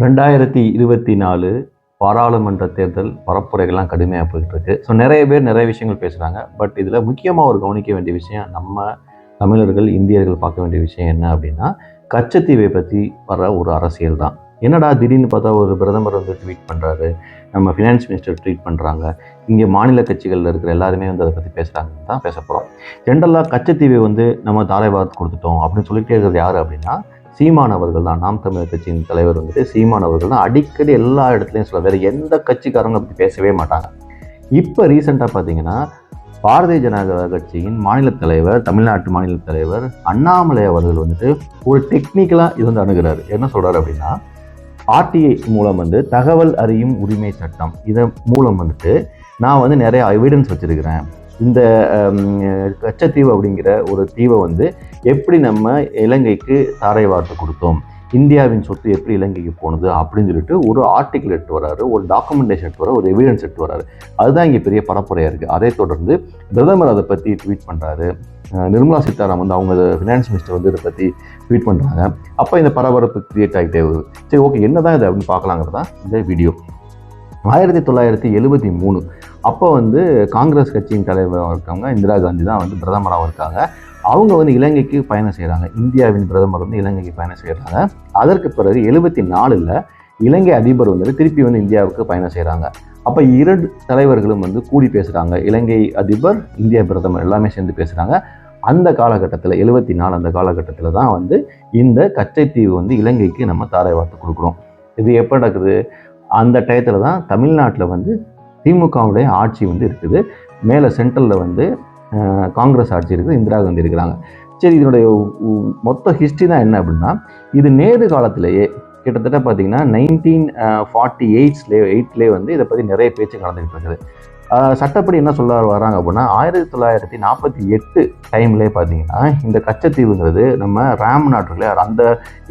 ரெண்டாயிரத்தி இருபத்தி நாலு பாராளுமன்ற தேர்தல் பரப்புரைகள்லாம் கடுமையாக போயிட்டு இருக்கு ஸோ நிறைய பேர் நிறைய விஷயங்கள் பேசுகிறாங்க பட் இதில் முக்கியமாக ஒரு கவனிக்க வேண்டிய விஷயம் நம்ம தமிழர்கள் இந்தியர்கள் பார்க்க வேண்டிய விஷயம் என்ன அப்படின்னா கச்சத்தீவை பற்றி வர ஒரு அரசியல் தான். என்னடா திடீர்னு பார்த்தா ஒரு பிரதமர் வந்து ட்வீட் பண்ணுறாரு நம்ம ஃபினான்ஸ் மினிஸ்டர் ட்வீட் பண்ணுறாங்க இங்கே மாநில கட்சிகளில் இருக்கிற எல்லாருமே வந்து அதை பற்றி பேசுகிறாங்கன்னு தான் பேச போகிறோம் ஜென்ரலாக கச்சத்தீவை வந்து நம்ம தாரை பார்த்து கொடுத்துட்டோம் அப்படின்னு சொல்லிட்டே இருக்கிறது யார் அப்படின்னா சீமான் அவர்கள் தான். நாம் தமிழர் கட்சியின் தலைவர் வந்துட்டு சீமான் அவர்கள் தான். அடிக்கடி எல்லா இடத்துலையும் சொல்ல வேறு எந்த கட்சிக்காரங்க அப்படி பேசவே மாட்டாங்க. இப்போ ரீசெண்டாக பார்த்தீங்கன்னா பாரதிய ஜனதா கட்சியின் மாநில தலைவர் தமிழ்நாட்டு மாநில தலைவர் அண்ணாமலை அவர்கள் வந்துட்டு ஒரு டெக்னிக்கலாக இது வந்து அணுகிறார். என்ன சொல்கிறார் அப்படின்னா ஆர்டிஐ மூலம் வந்து தகவல் அறியும் உரிமை சட்டம் இதன் மூலம் வந்துட்டு நான் வந்து நிறைய எவிடன்ஸ் வச்சுருக்கிறேன். இந்த கச்சத்தீவு அப்படிங்கிற ஒரு தீவை வந்து எப்படி நம்ம இலங்கைக்கு தாரை வார்த்தை கொடுத்தோம்? இந்தியாவின் சொத்து எப்படி இலங்கைக்கு போனது? அப்படின்னு சொல்லிட்டு ஒரு ஆர்டிக்கிள் எடுத்து வராரு ஒரு டாக்குமெண்டேஷன் எடுத்து வர ஒரு எவிடன்ஸ் எடுத்து வராரு. அதுதான் இங்கே பெரிய பரப்புரையாக இருக்குது அதை தொடர்ந்து பிரதமர் அதை பற்றி ட்வீட் பண்ணுறாரு நிர்மலா சீதாராமன் வந்து அவங்க ஃபினான்ஸ் மினிஸ்டர் வந்து இதை பற்றி ட்வீட் பண்ணுறாங்க அப்போ இந்த பரபரப்பு கிரியேட் ஆகிட்டே வருது. சரி ஓகே என்ன தான் இது அப்படின்னு பார்க்கலாங்கிறது தான் இந்த வீடியோ ஆயிரத்தி தொள்ளாயிரத்தி எழுபத்தி மூணு. அப்போ வந்து காங்கிரஸ் கட்சியின் தலைவராக இருக்காங்க இந்திரா காந்தி தான் வந்து பிரதமராகவும் இருக்காங்க. அவங்க வந்து இலங்கைக்கு பயணம் செய்கிறாங்க இந்தியாவின் பிரதமர் வந்து இலங்கைக்கு பயணம் செய்கிறாங்க அதற்கு பிறகு எழுபத்தி நாலில் இலங்கை அதிபர் வந்து திருப்பி வந்து இந்தியாவுக்கு பயணம் செய்கிறாங்க அப்போ இரண்டு தலைவர்களும் வந்து கூடி பேசுகிறாங்க இலங்கை அதிபர் இந்திய பிரதமர் எல்லாமே சேர்ந்து பேசுகிறாங்க அந்த காலகட்டத்தில் எழுபத்தி நாலு அந்த காலகட்டத்தில் தான் வந்து இந்த கச்சைத்தீவு வந்து இலங்கைக்கு நம்ம தாரை வார்த்து கொடுக்குறோம். இது எப்போ நடக்குது? அந்த டயத்தில் தான் தமிழ்நாட்டில் வந்து திமுகவுடைய ஆட்சி வந்து இருக்குது. மேலே சென்ட்ரலில் வந்து காங்கிரஸ் ஆட்சி இருக்குது இந்திரா காந்தி இருக்கிறாங்க. சரி இதனுடைய மொத்த ஹிஸ்ட்ரி தான் என்ன அப்படின்னா இது நேரு காலத்திலேயே கிட்டத்தட்ட பார்த்தீங்கன்னா நைன்டீன் ஃபார்ட்டி எயிட்ஸ்லேயே எயிட்லேயே வந்து இதை பற்றி நிறைய பேச்சு கலந்துக்கிட்டு இருக்குது. சட்டப்படி என்ன சொல்ல வராங்க அப்படின்னா ஆயிரத்தி தொள்ளாயிரத்தி நாற்பத்தி எட்டு டைம்லேயே பார்த்தீங்கன்னா இந்த கச்சத்தீவுங்கிறது நம்ம ராம் நாட்டு அந்த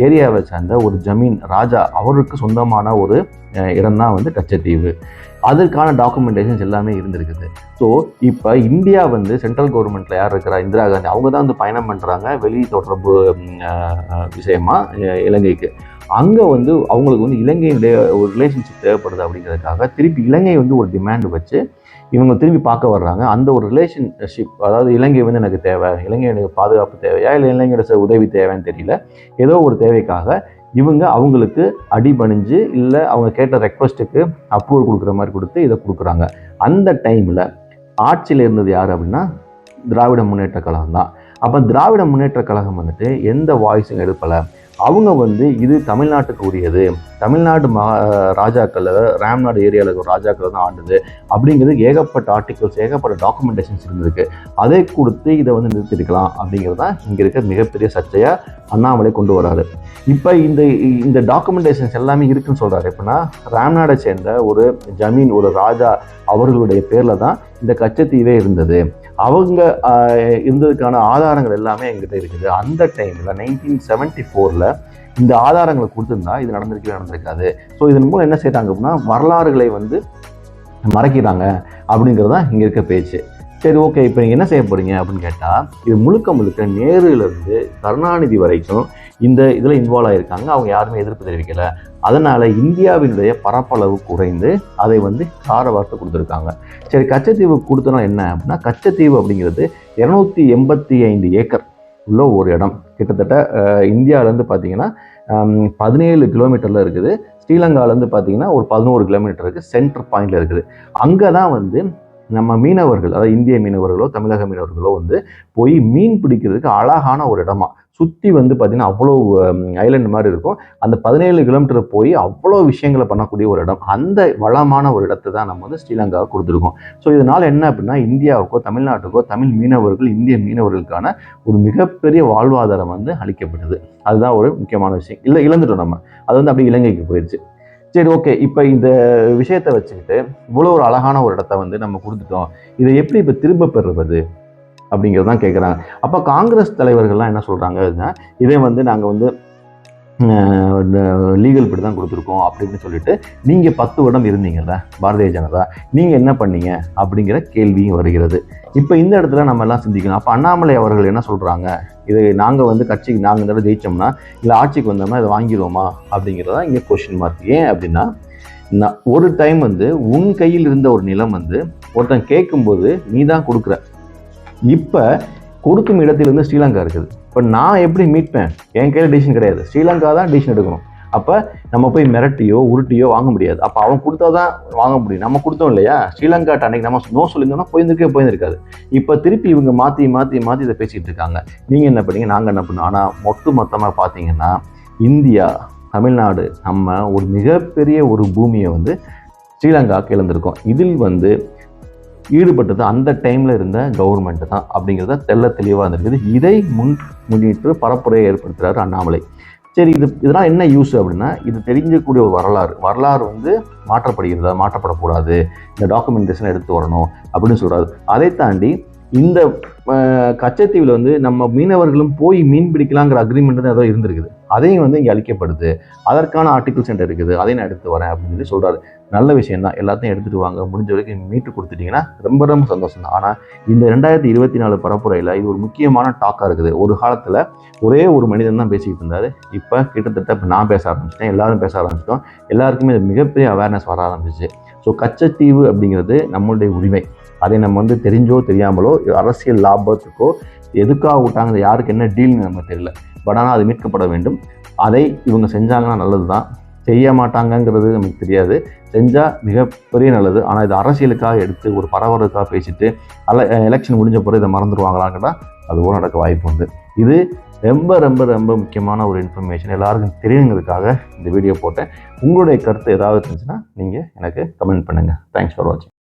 ஏரியாவை சேர்ந்த ஒரு ஜமீன் ராஜா அவருக்கு சொந்தமான ஒரு இடம் தான் வந்து கச்சத்தீவு. அதற்கான டாக்குமெண்டேஷன்ஸ் எல்லாமே இருந்திருக்குது. ஸோ இப்போ இந்தியா வந்து சென்ட்ரல் கவர்மெண்ட்டில் யார் இருக்கிறா? இந்திரா காந்தி. அவங்க தான் வந்து பயணம் பண்ணுறாங்க வெளி தொடர்பு விஷயமா இலங்கைக்கு. அங்கே வந்து அவங்களுக்கு வந்து இலங்கையினுடைய ஒரு ரிலேஷன்ஷிப் தேவைப்படுது அப்படிங்கிறதுக்காக திருப்பி இலங்கை வந்து ஒரு டிமாண்ட் வச்சு இவங்க திரும்பி பார்க்க வர்றாங்க. அந்த ஒரு ரிலேஷன்ஷிப் அதாவது இலங்கை வந்து எனக்கு தேவை இலங்கை எனக்கு பாதுகாப்பு தேவையா இல்லை இலங்கையோட உதவி தேவைன்னு தெரியல. ஏதோ ஒரு தேவைக்காக இவங்க அவங்களுக்கு அடிபணிஞ்சு இல்லை அவங்க கேட்ட ரெக்வஸ்ட்டுக்கு அப்ரூவல் கொடுக்குற மாதிரி கொடுத்து இதை கொடுக்குறாங்க. அந்த டைமில் ஆட்சியில் இருந்தது யார் அப்படின்னா திராவிட முன்னேற்ற கழகம் தான். அப்போ திராவிட முன்னேற்ற கழகம் வந்துட்டு எந்த வாய்ஸும் எழுப்பலை அவங்க வந்து இது தமிழ்நாட்டுக்கு உரியது. தமிழ்நாடு மா ராஜாக்கள் ராம்நாடு ஏரியாவில் இருக்கிற ராஜாக்கள் தான் ஆண்டுது. அப்படிங்கிறது ஏகப்பட்ட ஆர்டிகல்ஸ் ஏகப்பட்ட டாக்குமெண்டேஷன்ஸ் இருந்திருக்கு. அதை கொடுத்து இதை வந்து நிறுத்திருக்கலாம் அப்படிங்கிறது தான் இங்கே இருக்க மிகப்பெரிய சர்ச்சையாக அண்ணாமலை கொண்டு வராரு. இப்போ இந்த இந்த டாக்குமெண்டேஷன்ஸ் எல்லாமே இருக்குன்னு சொல்கிறாரு எப்படின்னா ராம்நாடை சேர்ந்த ஒரு ஜமீன் ஒரு ராஜா அவர்களுடைய பேரில் தான் இந்த கச்சத்தீவே இருந்தது. அவங்க இருந்ததுக்கான ஆதாரங்கள் எல்லாமே எங்கிட்ட இருக்குது. அந்த டைமில் நைன்டீன் செவன்டி ஃபோரில் இந்த ஆதாரங்களை கொடுத்துருந்தா இது நடந்திருக்கவே நடந்திருக்காது. ஸோ இதன் மூலம் என்ன செய்கிறாங்க அப்படின்னா வரலாறுகளை வந்து மறைக்கிறாங்க அப்படிங்கிறது தான் இங்கே இருக்க பேச்சு. சரி ஓகே இப்போ நீங்கள் என்ன செய்ய போகிறீங்க அப்படின்னு கேட்டால் இது முழுக்க முழுக்க நேருலேருந்து கருணாநிதி வரைக்கும் இந்த இதில் இன்வால்வ் ஆகியிருக்காங்க அவங்க யாருமே எதிர்ப்பு தெரிவிக்கலை. அதனால் இந்தியாவினுடைய பரப்பளவு குறைந்து அதை வந்து கார வார்த்தை கொடுத்துருக்காங்க. சரி கச்சத்தீவு கொடுத்தனா என்ன அப்படின்னா கச்சத்தீவு அப்படிங்கிறது இரநூத்தி எண்பத்தி ஐந்து ஏக்கர் உள்ள ஒரு இடம். கிட்டத்தட்ட இந்தியாவிலேருந்து பார்த்தீங்கன்னா பதினேழு கிலோமீட்டரில் இருக்குது. ஸ்ரீலங்காவிலேருந்து பார்த்தீங்கன்னா ஒரு பதினோரு கிலோமீட்டர் இருக்குது சென்டர் பாயிண்டில் இருக்குது. அங்கே தான் வந்து நம்ம மீனவர்கள் அதாவது இந்திய மீனவர்களோ தமிழக மீனவர்களோ வந்து போய் மீன் பிடிக்கிறதுக்கு அழகான ஒரு இடமா சுற்றி வந்து பார்த்திங்கன்னா அவ்வளோ ஐலண்ட் மாதிரி இருக்கும். அந்த பதினேழு கிலோமீட்டர் போய் அவ்வளோ விஷயங்களை பண்ணக்கூடிய ஒரு இடம். அந்த வளமான ஒரு இடத்தை தான் நம்ம வந்து ஸ்ரீலங்காவை கொடுத்துருக்கோம். ஸோ இதனால் என்ன அப்படின்னா இந்தியாவுக்கோ தமிழ்நாட்டுக்கோ தமிழ் மீனவர்கள் இந்திய மீனவர்களுக்கான ஒரு மிகப்பெரிய வாழ்வாதாரம் வந்து அளிக்கப்பட்டது. அதுதான் ஒரு முக்கியமான விஷயம். இல்லை இழந்துட்டோம் நம்ம. அது வந்து அப்படியே இலங்கைக்கு போயிடுச்சு சரி ஓகே இப்போ இந்த விஷயத்தை வச்சுக்கிட்டு இவ்வளோ ஒரு அழகான ஒரு இடத்த வந்து நம்ம கொடுத்துட்டோம். இதை எப்படி இப்போ திரும்ப பெறுவது அப்படிங்கிறது தான் கேட்குறாங்க அப்போ காங்கிரஸ் தலைவர்கள்லாம் என்ன சொல்கிறாங்க இதே வந்து நாங்கள் வந்து லீகல் படி தான் கொடுத்துருக்கோம் அப்படின்னு சொல்லிட்டு நீங்கள் பத்து வருடம் இருந்தீங்கல்ல பாரதிய ஜனதா. நீங்கள் என்ன பண்ணீங்க அப்படிங்கிற கேள்வியும் வருகிறது. இப்போ இந்த இடத்துல நம்ம எல்லாம் சிந்திக்கணும். அப்போ அண்ணாமலை அவர்கள் என்ன சொல்கிறாங்க இது நாங்கள் வந்து கட்சிக்கு நாங்கள் இந்த தடவை ஜெயித்தோம்னா இல்லை ஆட்சிக்கு வந்தோம்னா இதை வாங்கிடுவோமா? அப்படிங்கிறதா இங்கே கொஷின் மார்க் ஏன் அப்படின்னா நான் ஒரு டைம் வந்து உன் கையில் இருந்த ஒரு நிலம் வந்து ஒருத்தன் கேட்கும்போது நீ தான் கொடுக்குற. இப்போ கொடுக்கும் இடத்திலிருந்து ஸ்ரீலங்கா இருக்குது. இப்போ நான் எப்படி மீட்பேன் என் கையில் டிசிஷன் கிடையாது. ஸ்ரீலங்கா தான் டிசிஷன் எடுக்கணும். அப்போ நம்ம போய் மிரட்டியோ உருட்டியோ வாங்க முடியாது. அப்போ அவன் கொடுத்தா தான் வாங்க முடியும். நம்ம கொடுத்தோம் இல்லையா? ஸ்ரீலங்காட்ட அன்னைக்கு நம்ம நோ சொல்லியிருந்தோம்னா போயிருந்துருக்கே போயிருந்திருக்காது. இப்போ திருப்பி இவங்க மாற்றி மாற்றி மாற்றி இதை பேசிகிட்டு இருக்காங்க. நீங்கள் என்ன பண்ணீங்க? நாங்கள் என்ன பண்ணோம்? ஆனால் மொட்டு மொத்தமாக பார்த்தீங்கன்னா இந்தியா தமிழ்நாடு நம்ம ஒரு மிகப்பெரிய ஒரு பூமியை வந்து ஸ்ரீலங்காவுக்கு இழந்திருக்கோம். இதில் வந்து ஈடுபட்டது அந்த டைமில் இருந்த கவர்மெண்ட் தான் அப்படிங்கிறத தெல்ல தெளிவாக இருந்திருக்குது இதை முன் முன்னிட்டு பரப்புரையை ஏற்படுத்துகிறார் அண்ணாமலை. சரி இது இதெல்லாம் என்ன யூஸ் அப்படின்னா இது தெரிஞ்சக்கூடிய ஒரு வரலாறு. வரலாறு வந்து மாற்றப்படுகிறதா மாற்றப்படக்கூடாது. இந்த டாக்குமெண்டேஷன் எடுத்து வரணும் அப்படின்னு சொல்கிறாரு அதை தாண்டி இந்த கச்சத்தீவில் வந்து நம்ம மீனவர்களும் போய் மீன் பிடிக்கலாங்கிற அக்ரிமெண்ட் ஏதோ இருந்திருக்குது. அதையும் வந்து இங்கே அளிக்கப்படுது அதற்கான ஆர்டிகல் சென்டர் இருக்குது. அதையும் நான் எடுத்து வரேன் அப்படின்னு சொல்லி சொல்கிறாரு நல்ல விஷயம் தான். எல்லாத்தையும் எடுத்துகிட்டு வாங்க. முடிஞ்ச வரைக்கும் மீட்டு கொடுத்துட்டிங்கன்னா ரொம்ப ரொம்ப சந்தோஷம் தான். ஆனால் இந்த ரெண்டாயிரத்தி இருபத்தி நாலு பரப்புரையில் இது ஒரு முக்கியமான டாக்காக இருக்குது. ஒரு காலத்தில் ஒரே ஒரு மனிதன் தான் பேசிக்கிட்டு இருந்தார். இப்போ கிட்டத்தட்ட இப்போ நான் பேச ஆரம்பிச்சிட்டேன். எல்லாரும் பேச ஆரம்பிச்சிட்டோம். எல்லாருக்குமே இது மிகப்பெரிய அவேர்னஸ் வர ஆரம்பிச்சிச்சு ஸோ கச்சத்தீவு அப்படிங்கிறது நம்மளுடைய உரிமை. அதை நம்ம வந்து தெரிஞ்சோ தெரியாமலோ அரசியல் லாபத்துக்கோ எதுக்காக விட்டாங்க யாருக்கு என்ன டீல்னு நமக்கு தெரியல. பட் ஆனால் அது மீட்கப்பட வேண்டும். அதை இவங்க செஞ்சாங்கன்னா நல்லது தான் செய்ய மாட்டாங்கங்கிறது நமக்கு தெரியாது. செஞ்சால் மிகப்பெரிய நல்லது. ஆனால் இது அரசியலுக்காக எடுத்து ஒரு பரபரக்காக பேசிட்டு அல்ல எலெக்ஷன் முடிஞ்ச பிறகு இதை மறந்துடுவாங்களான்னு கேட்டால் நடக்க வாய்ப்பு உண்டு. இது ரொம்ப ரொம்ப ரொம்ப முக்கியமான ஒரு இன்ஃபர்மேஷன் எல்லாருக்கும் தெரியுங்கிறதுக்காக இந்த வீடியோ போட்டேன். உங்களுடைய கருத்து ஏதாவது இருந்துச்சுன்னா நீங்கள் எனக்கு கமெண்ட் பண்ணுங்கள் தேங்க்ஸ் ஃபார் வாட்சிங்